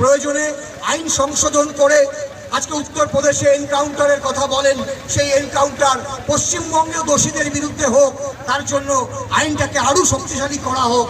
প্রয়োজনে আইন সংশোধন করে আজকে উত্তরপ্রদেশে এনকাউন্টারের কথা বলেন, সেই এনকাউন্টার পশ্চিমবঙ্গেও দোষীদের বিরুদ্ধে হোক, তার জন্য আইনটাকে আরও শক্তিশালী করা হোক।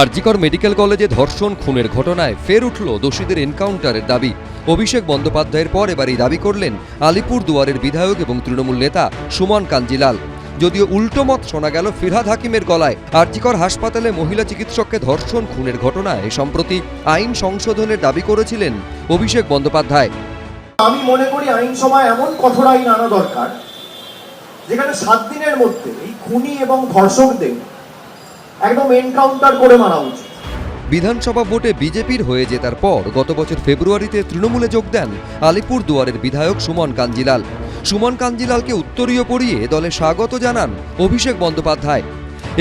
আরজিকর মেডিকেল কলেজে ধর্ষণ, খুনের ঘটনায় ফের উঠল দোষীদের এনকাউন্টারের দাবি। অভিষেক বন্দ্যোপাধ্যায়ের পর এবারই দাবি করলেন আলিপুর দুয়ারের বিধায়ক এবং তৃণমূল নেতা সুমন কাঞ্জিলাল। যদিও উল্টো মত শোনা গেল ফিরহাদ হাকিমের গলায়। আর্জিকর হাসপাতালে মহিলা চিকিৎসককে ধর্ষণ খুনের ঘটনায় সম্প্রতি আইন সংশোধনের দাবি করেছিলেন অভিষেক বন্দ্যোপাধ্যায়। আমি মনে করি আইন আইনসভায় এমন কঠোর আইন আনা দরকার, যেখানে সাত দিনের মধ্যে এই খুনি এবং ধর্ষকদের একদম এনকাউন্টার করে মারা উচিত। বিধানসভা ভোটে বিজেপির হয়ে জেতার পর গত বছর ফেব্রুয়ারিতে তৃণমূলে যোগ দেন আলিপুর দুয়ারের বিধায়ক সুমন কাঞ্জিলাল। সুমন কাঞ্জিলালকে উত্তরীয় পরিয়ে দলে স্বাগত জানান অভিষেক বন্দ্যোপাধ্যায়।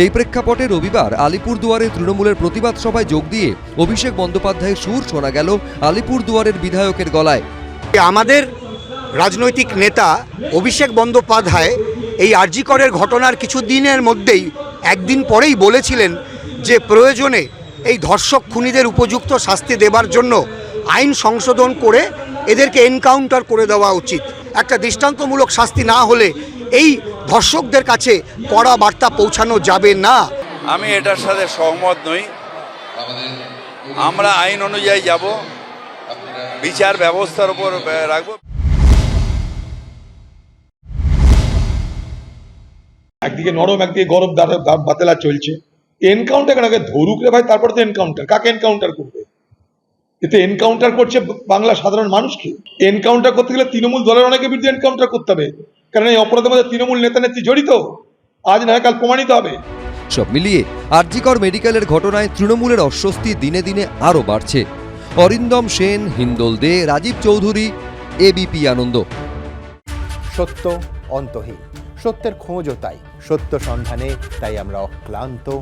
এই প্রেক্ষাপটে রবিবার আলিপুর দুয়ারে তৃণমূলের প্রতিবাদ সভায় যোগ দিয়ে অভিষেক বন্দ্যোপাধ্যায়ের সুর শোনা গেল আলিপুর দুয়ারের বিধায়কের গলায়। আমাদের রাজনৈতিক নেতা অভিষেক বন্দ্যোপাধ্যায় এই আরজিকরের ঘটনার কিছু দিনের মধ্যেই, একদিন পরেই বলেছিলেন যে প্রয়োজনে এই ধর্ষক খুনিদের উপযুক্ত শাস্তি দেবার জন্য আইন সংশোধন করে এদেরকে এনকাউন্টার করে দেওয়া উচিত। একটা দৃষ্টান্তমূলক শাস্তি না হলে এই ধর্ষকদের কাছে কড়া বার্তা পৌঁছানো যাবে না। আমি এটার সাথে সহমত নই। আমরা আইন অনুযায়ী যাব। বিচার ব্যবস্থার উপর রাখব। একদিকে নরম একদিকে গরম বাতেলা চলছে। এনকাউন্টার কেন আগে ধরুক রে ভাই তারপরে তো এনকাউন্টার কাকে এনকাউন্টার করবে? এতে এনকাউন্টার করছে বাংলা সাধারণ মানুষকে। এনকাউন্টার করতে গেলে তৃণমূল দলের অনেকের বিরুদ্ধে এনকাউন্টার করতে হবে। কারণ এই অপরাধের মধ্যে তৃণমূল নেতা নেত্রী জড়িত। আজ না কাল প্রমাণিত হবে। সব মিলিয়ে আরজিকর মেডিকেলের ঘটনায় তৃণমূলের অস্বস্তি দিনে দিনে আরও বাড়ছে। অরিন্দম সেন হিন্দোল দে রাজীব চৌধুরী এবিপি আনন্দ। সত্য অন্তহীন। সত্যের খোঁজও তাই। সত্য সন্ধানে তাই আমরা অক্লান্ত।